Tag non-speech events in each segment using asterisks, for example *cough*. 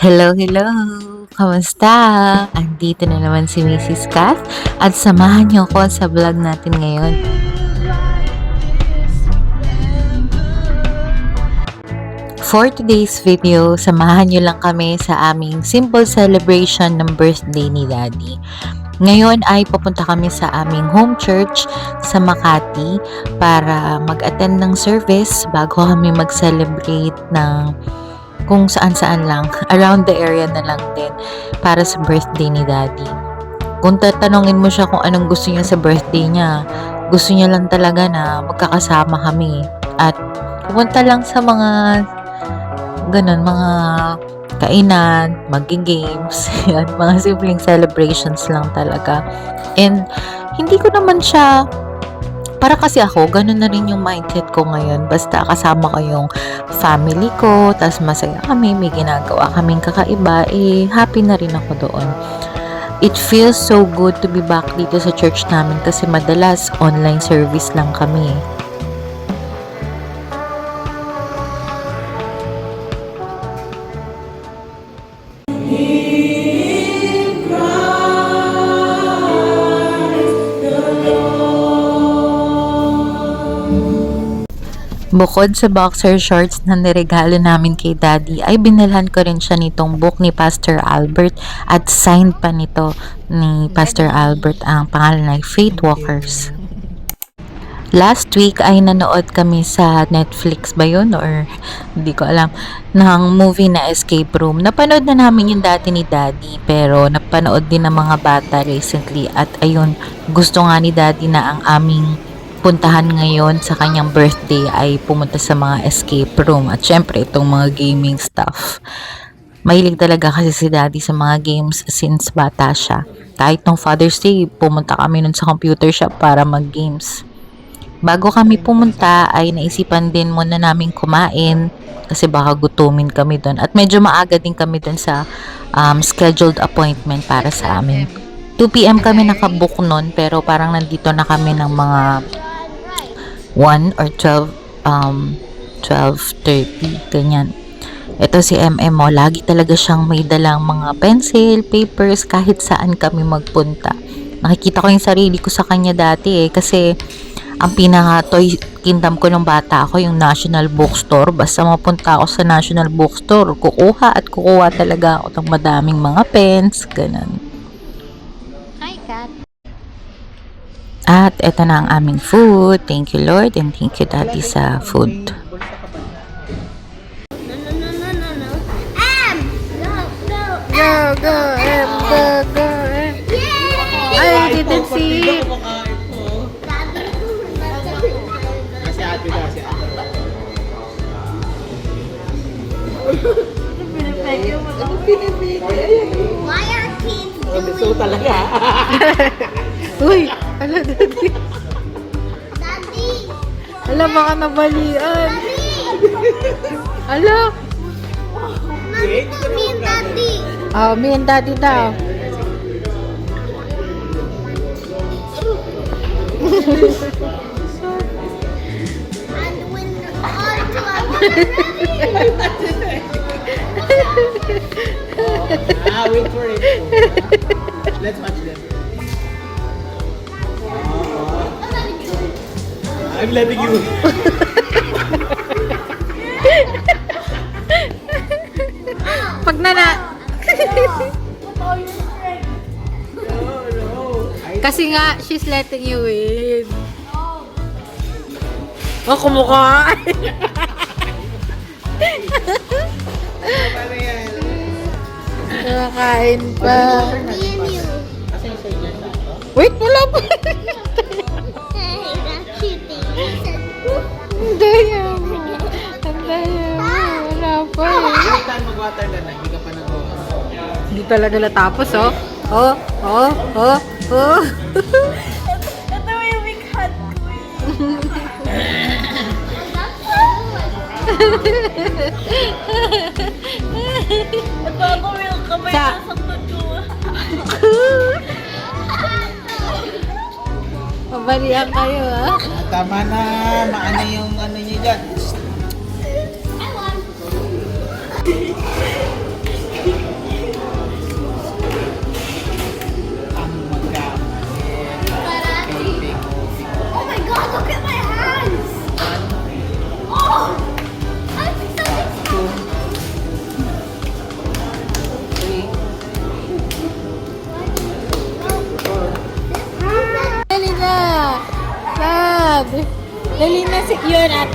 Hello, hello! Kamusta? Andito na naman si Mrs. Kath at samahan niyo ko sa vlog natin ngayon. For today's video, samahan niyo lang kami sa aming simple celebration ng birthday ni Daddy. Ngayon ay pupunta kami sa aming home church sa Makati para mag-attend ng service bago kami mag-celebrate ng kung saan-saan lang. Around the area na lang din para sa birthday ni Daddy. Kung tatanungin mo siya kung anong gusto niya sa birthday niya, gusto niya lang talaga na magkakasama kami at pupunta lang sa mga ganun, mga kainan, magi-games, *laughs* yan, mga simpleng celebrations lang talaga. And hindi ko naman siya para kasi ako, ganun na rin yung mindset ko ngayon. Basta kasama ko yung family ko, tas masaya kami, may ginagawa kaming kakaiba, eh, happy na rin ako doon. It feels so good to be back dito sa church namin kasi madalas online service lang kami. Bukod sa boxer shorts na niregalo namin kay Daddy, ay binilhan ko rin siya nitong book ni Pastor Albert at signed pa nito ni Pastor Albert ang pangalan ay Faith Walkers. Last week ay nanood kami sa Netflix ba yun or hindi ko alam ng movie na Escape Room. Napanood na namin yung dati ni Daddy pero napanood din ng mga bata recently at ayun gusto nga ni Daddy na ang aming puntahan ngayon sa kanyang birthday ay pumunta sa mga escape room at syempre itong mga gaming stuff. Mahilig talaga kasi si daddy sa mga games since bata siya. Kahit nung Father's Day, pumunta kami nun sa computer shop para mag-games. Bago kami pumunta ay naisipan din muna namin kumain kasi baka gutumin kami doon. At medyo maaga din kami doon sa um, scheduled appointment para sa amin. 2 p.m. kami nakabook noon pero parang nandito na kami ng mga 1 or 12 um 12:30 ganyan. Ito si MM mo, lagi talaga siyang may dalang mga pencil, papers kahit saan kami magpunta. Nakikita ko yung sarili ko sa kanya dati eh kasi ang pinaka toy kingdom ko nung bata ako yung National Bookstore. Basta mapunta ako sa National Bookstore, kukuha at kukuha talaga ako ng madaming mga pens, ganun. Hi, Kat. At eto na ang aming food. Thank you Lord and thank you Daddy sa food. No, no, no, no, no, no. M! No, no. Go, go, M, go, go, M. Yay! I didn't see it. Kasi ate daw, si ate. Why are kids doing So talaga. *laughs* Uy, ala, daddy. Daddy? Ala, baka nabalian. Daddy! Ala. Nandito kami yung daddy. Oh, me and daddy daw. And when on to our I'm letting you. Pag nana... Kasi nga, she's letting you in. Oh, kumukha. Nakakain pa. Wait, wala pa. Mag-water ka na, hindi ka pa nagawa. Hindi talaga natapos, oh. Oh, oh, oh, oh. *laughs* Ito yung big hot Ito ako yung kamay Sa- sa ko. Mabalian kayo. Ah, tama na, maano yung ano niyo dyan.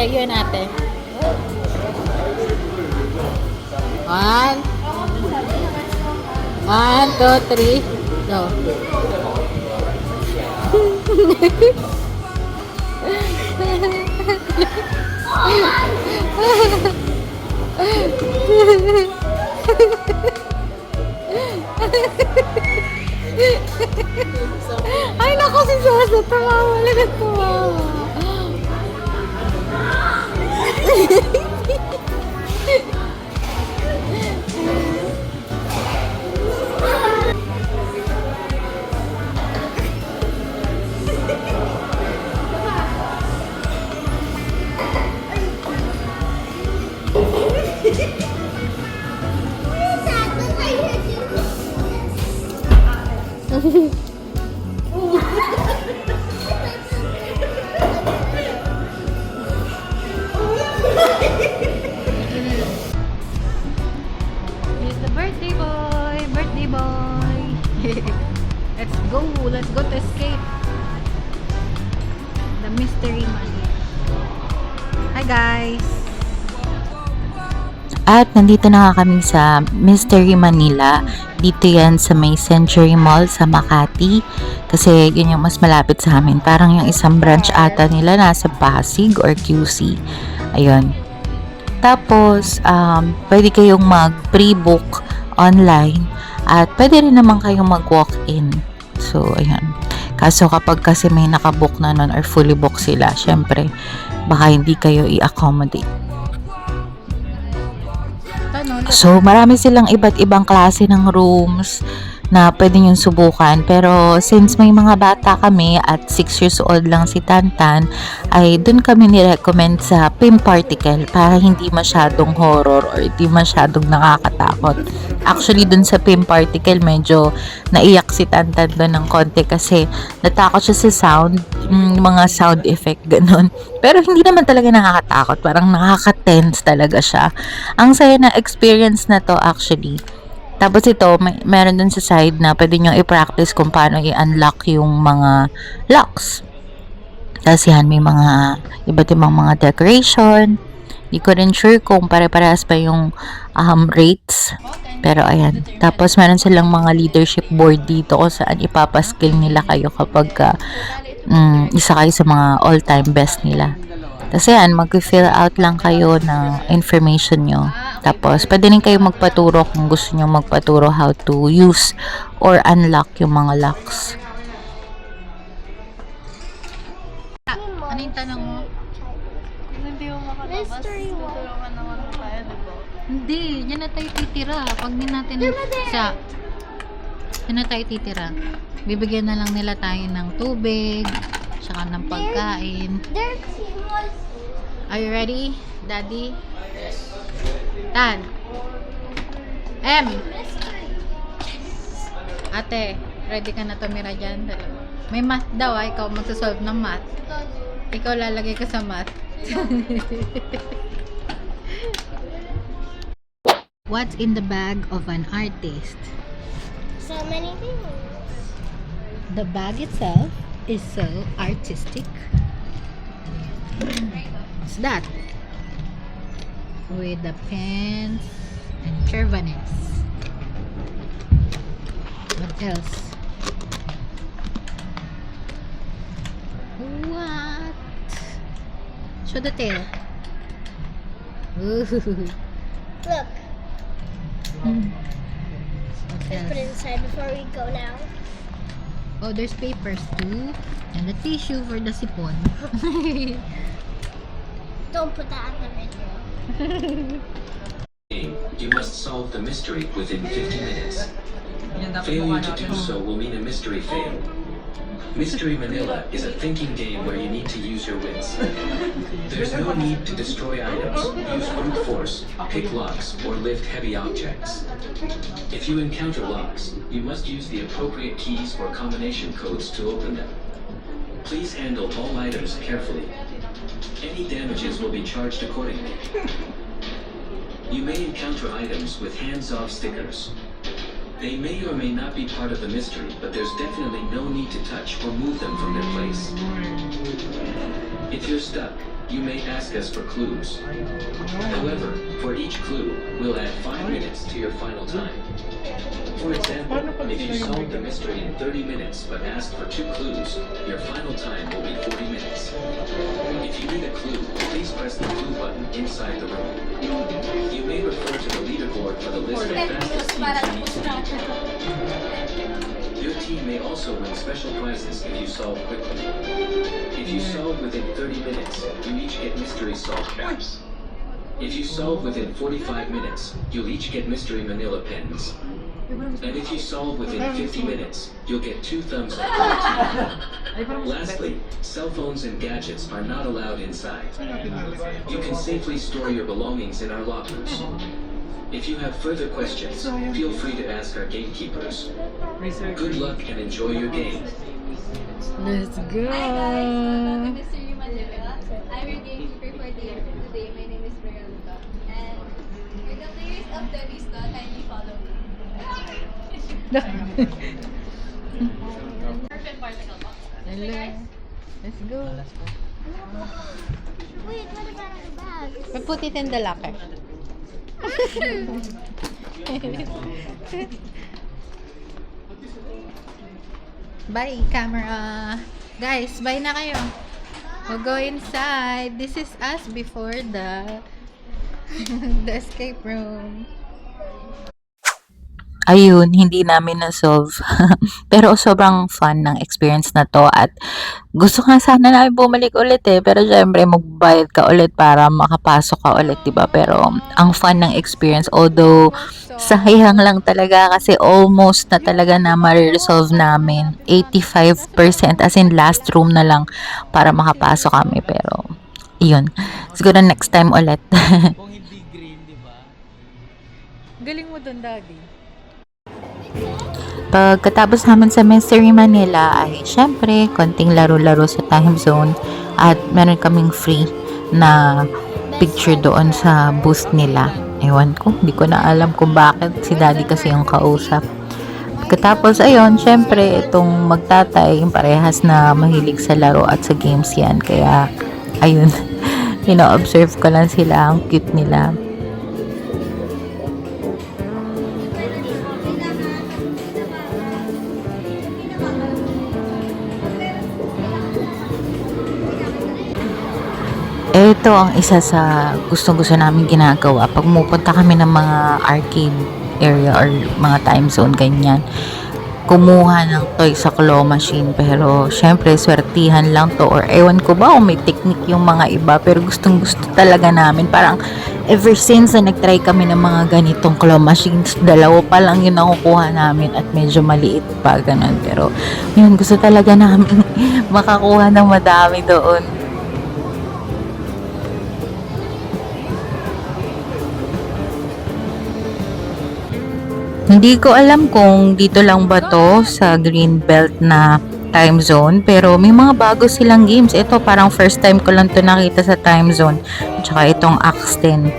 Ate, yun ate. One. One, two, three. Go. Ay, naku, si Sosa. Tumawa lang at tumawa. Mm-hmm. At nandito na nga kami sa Mystery Manila. Dito yan sa may Century Mall sa Makati. Kasi yun yung mas malapit sa amin. Parang yung isang branch ata nila nasa Pasig or QC. Ayun. Tapos, um, pwede kayong mag pre-book online at pwede rin naman kayong mag-walk-in. So, ayan. Kaso kapag kasi may nakabook na nun or fully book sila, syempre, baka hindi kayo i-accommodate. So, marami silang iba't ibang klase ng rooms na pwede nyo subukan. Pero, since may mga bata kami at 6 years old lang si Tantan, ay dun kami ni-recommend sa Pim Particle para hindi masyadong horror or hindi masyadong nakakatakot. Actually, dun sa Pim Particle, medyo naiyak si Tantan doon ng konti kasi natakot siya sa sound, mm, mga sound effect, ganun. Pero hindi naman talaga nakakatakot, parang nakaka-tense talaga siya. Ang saya na experience na to actually. Tapos ito, may, meron dun sa side na pwede nyo i-practice kung paano i-unlock yung mga locks. Tapos yan, may mga iba't ibang mga decoration. Di ko rin sure kung pare-parehas pa yung um, rates. Pero ayan. Tapos meron silang mga leadership board dito kung saan ipapaskill nila kayo kapag ka, mm, isa kayo sa mga all-time best nila. Tapos ayan, mag-fill out lang kayo ng information nyo. Tapos, pwede rin kayo magpaturo kung gusto nyo magpaturo how to use or unlock yung mga locks. Ano yung tanong mo? Kung hindi mo makalabas, tutulungan naman mo tayo, di ba? Hindi, yan na tayo titira. Pag din natin sa yan na tayo titira. Bibigyan na lang nila tayo ng tubig, tsaka ng pagkain. Are you ready, Daddy? Tan. M. Ate, ready ka na tumira dyan? Dalawa. May math daw ah, ikaw magsasolve ng math. Ikaw lalagay ka sa math. *laughs* What's in the bag of an artist? so many things. The bag itself is so artistic. What's that? With the pants and chervanes. What else? What? Show the tail. Ooh. Look, What let's put it inside before we go now. Oh, there's papers too. And the tissue for the sipon. *laughs* Don't put that on. *laughs* You must solve the mystery within 50 minutes. Failure to do so will mean a mystery fail. Mystery Manila is a thinking game where you need to use your wits. *laughs* There's no need to destroy items, use brute force, pick locks, or lift heavy objects. If you encounter locks, you must use the appropriate keys or combination codes to open them. Please handle all items carefully. Any damages will be charged accordingly. You may encounter items with hands-off stickers. They may or may not be part of the mystery, but there's definitely no need to touch or move them from their place. If you're stuck, you may ask us for clues. However, for each clue, we'll add 5 minutes to your final time. For example, if you solve the mystery in 30 minutes but ask for two clues, your final time will be 40 minutes. If you need a clue, please press the clue button inside the room. You may refer to the leaderboard for the list of fastest teams in each region. Your team may also win special prizes if you solve quickly. If you solve within 30 minutes, you each get mystery solve caps. If you solve within 45 minutes, you'll each get mystery manila pens. And if you solve within 50 minutes, you'll get two thumbs up. Lastly, cell phones and gadgets are not allowed inside. You can safely store your belongings in our lockers. If you have further questions, feel free to ask our gatekeepers. Good luck and enjoy your game. Let's go! Hi guys, welcome to Mystery Manila. I'm your gamekeeper for the- today. My name is Veronica. And for the players of the list, kindly follow me. *laughs* Perfect particle box. Hello. Ah, let's go. Wait, what about the bag? We put it in the locker. *laughs* *laughs* Bye, camera. Guys, bye na kayo. We'll go inside. This is us before the *laughs* the escape room. Ayun, hindi namin na-solve. *laughs* pero sobrang fun ng experience na to at gusto nga sana namin bumalik ulit eh. Pero syempre, magbayad ka ulit para makapasok ka ulit, 'di ba Pero ang fun ng experience, although sayang lang talaga kasi almost na talaga na ma-resolve namin. 85% as in last room na lang para makapasok kami. Pero, yun. Siguro next time ulit. *laughs* Kung hindi green, di ba? Galing mo dun, Daddy. Pagkatapos namin sa Mystery Manila ay syempre konting laro-laro sa time zone at meron kaming free na picture doon sa booth nila. Ewan ko, hindi ko na alam kung bakit si daddy kasi yung kausap. Pagkatapos ayun, syempre itong magtatay, parehas na mahilig sa laro at sa games yan. Kaya ayun, *laughs* ino-observe ko lang sila, ang cute nila. Ito ang isa sa gustong-gusto namin ginagawa. Pag mupunta kami ng mga arcade area or mga time zone ganyan. Kumuha ng toy sa claw machine. Pero syempre swertihan lang to or ewan ko ba kung may technique yung mga iba pero gustong gusto talaga namin. Parang ever since na nagtry kami ng mga ganitong claw machines dalawa pa lang yung nakukuha namin at medyo maliit pa ganun. Pero yun gusto talaga namin *laughs* makakuha ng madami doon Hindi ko alam kung dito lang ba to sa green belt na time zone pero may mga bago silang games. Ito parang first time ko lang to nakita sa time zone. Tsaka itong Axten.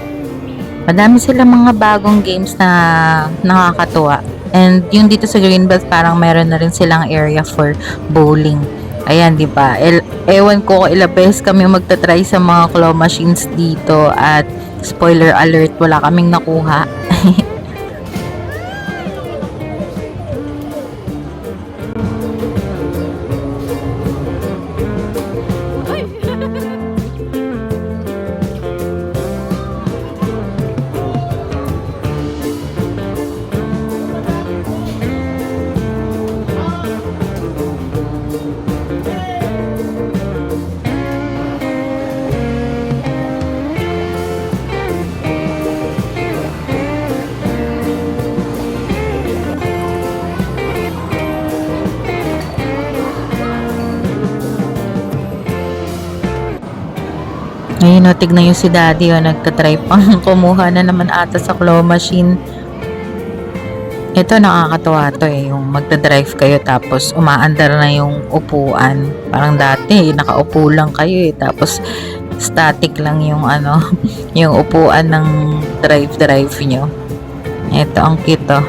Madami silang mga bagong games na nakakatuwa. And yung dito sa green belt parang meron na rin silang area for bowling. Ayan, di ba? El- ewan ko kung ilang beses kami magta-try sa mga claw machines dito at spoiler alert, wala kaming nakuha. *laughs* Ngayon, no, tignan yung si daddy, oh, nagtatry pang *laughs* kumuha na naman ata sa claw machine. Ito, nakakatawa to eh, yung magdadrive kayo tapos umaandar na yung upuan. Parang dati, nakaupo lang kayo eh, tapos static lang yung ano, *laughs* yung upuan ng drive-drive nyo. Ito, ang cute oh.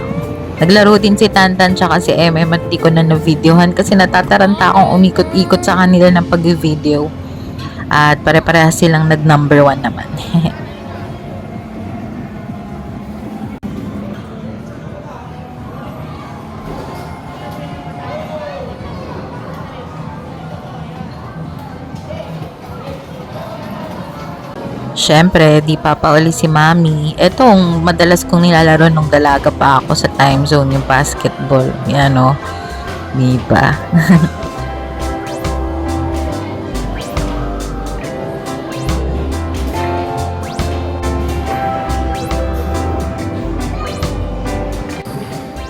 Naglaro din si Tantan tsaka si MM at di ko na na-videohan kasi natataranta akong umikot-ikot sa kanila ng pag-video. At pare-parehas silang nag number one naman. *laughs* Siyempre, di papauli si Mami. Etong madalas kong nilalaro nung dalaga pa ako sa time zone, yung basketball. Yan o. Di *laughs*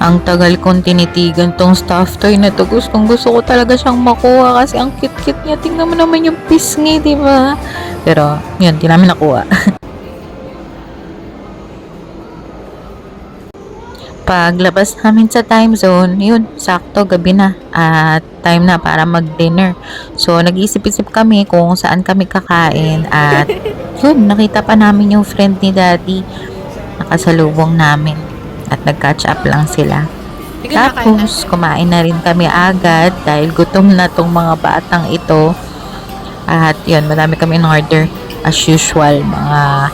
Ang tagal kong tinitigan tong stuffed toy na to. Gustong gusto ko talaga siyang makuha kasi ang cute-cute niya. Tingnan mo naman yung pisngi, di ba? Pero, yun, di namin nakuha. *laughs* Paglabas namin sa time zone, yun, sakto, gabi na. At time na para mag-dinner. So, nag-isip-isip kami kung saan kami kakain. At, *laughs* yun, nakita pa namin yung friend ni Daddy. Nakasalubong namin. At nag-catch up lang sila. Tapos, kumain na rin kami agad dahil gutom na tong mga batang ito. At yun, madami kami in order. As usual, mga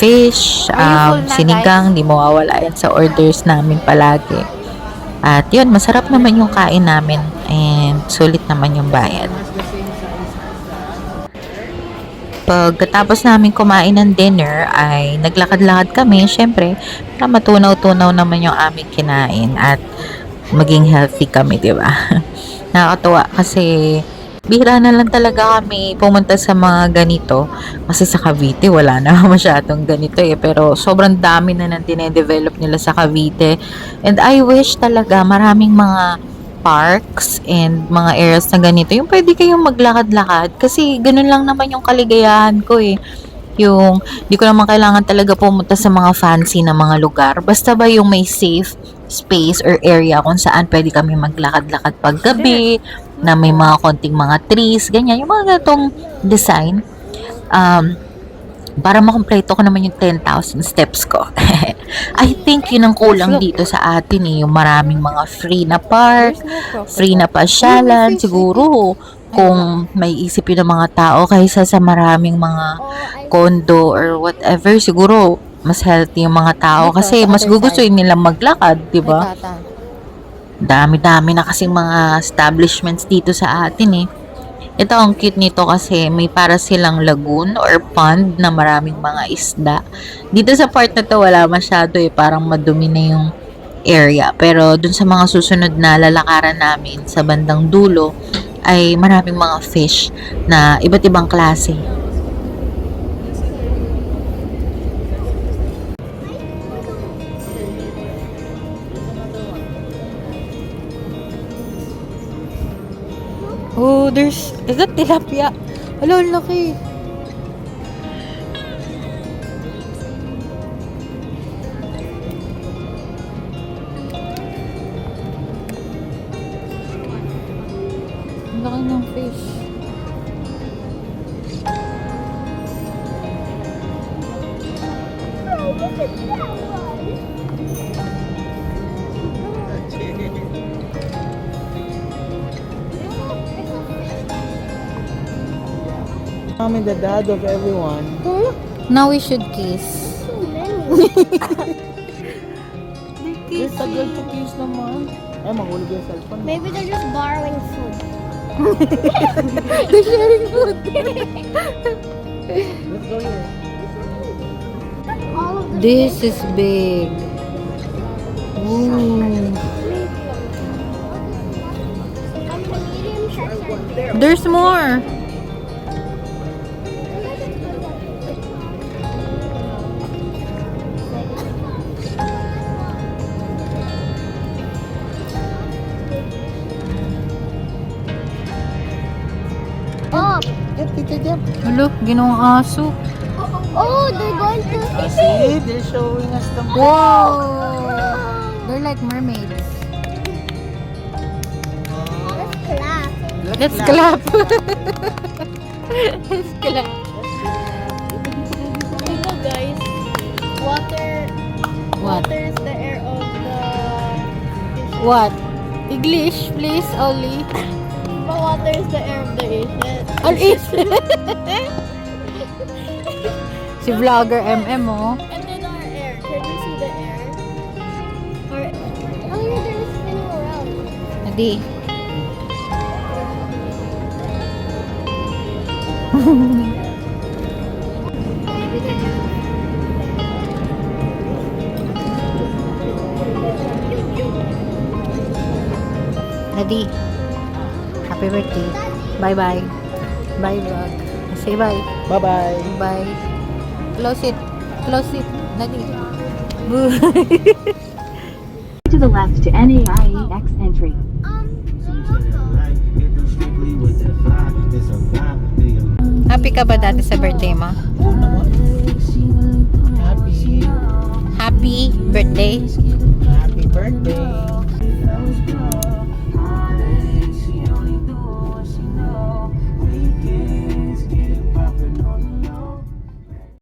fish, um, sinigang, di mawawala yan sa orders namin palagi. At yun, masarap naman yung kain namin and sulit naman yung bayad. Pagkatapos namin kumain ng dinner ay naglakad-lakad kami, syempre, para matunaw-tunaw naman yung aming kinain at maging healthy kami, di ba? *laughs* Nakakatuwa kasi bihira na lang talaga kami pumunta sa mga ganito. Kasi sa Cavite wala na *laughs* masyadong ganito eh. Pero sobrang dami na nang dinedevelop nila sa Cavite. And I wish talaga maraming mga parks and mga areas na ganito yung pwede kayong maglakad-lakad. Kasi ganun lang naman yung kaligayahan ko eh. Yung di ko naman kailangan talaga pumunta sa mga fancy na mga lugar. Basta ba yung may safe space or area kung saan pwede kami maglakad-lakad pag gabi na may mga konting mga trees, ganyan, yung mga ganitong design. Um, para makompleto ko naman yung 10,000 steps ko. *laughs* I think yun ang kulang dito sa atin eh, yung maraming mga free na park, free na pasyalan, siguro kung may isip yun ng mga tao kaysa sa maraming mga condo or whatever, siguro mas healthy yung mga tao kasi mas gugustuhin nilang maglakad, di ba? dami-dami na kasing mga establishments dito sa atin eh. Ito ang cute nito kasi may para silang lagoon or pond na maraming mga isda. Dito sa part na to wala masyado eh, parang madumi na yung area. Pero dun sa mga susunod na lalakaran namin sa bandang dulo ay maraming mga fish na iba't ibang klase. There's... Is that tilapia? Hello, laki. I'm the dad of everyone. Hmm? Now we should kiss. You're tagal to kiss naman. Ay, eh, mahulog yung cellphone. mo. Maybe they're just borrowing food. They're sharing food. Let's go here. All of the This is big. Ooh. I the medium sharks are big. There's more. Ginawang aso. oh, they're going to. Ah, see? They're showing us the Whoa! They're like mermaids. Let's clap. Let's clap. Let's clap. You *laughs* know, guys, water. What? Water is the air of the. What? English, please, Oli. But water is the air of the ocean. All is. Si vlogger MM oh. And then our air. Can you see the air? Or, oh, yeah, they're spinning around. Hindi. *laughs* Nadi. Happy birthday. Bye-bye. Bye, vlog. Say bye. Bye-bye. Bye. Close it. Close it. Nadi. *laughs* to the left to NAIEX entry. Happy ka ba dati sa birthday mo? Happy, Happy birthday. happy birthday.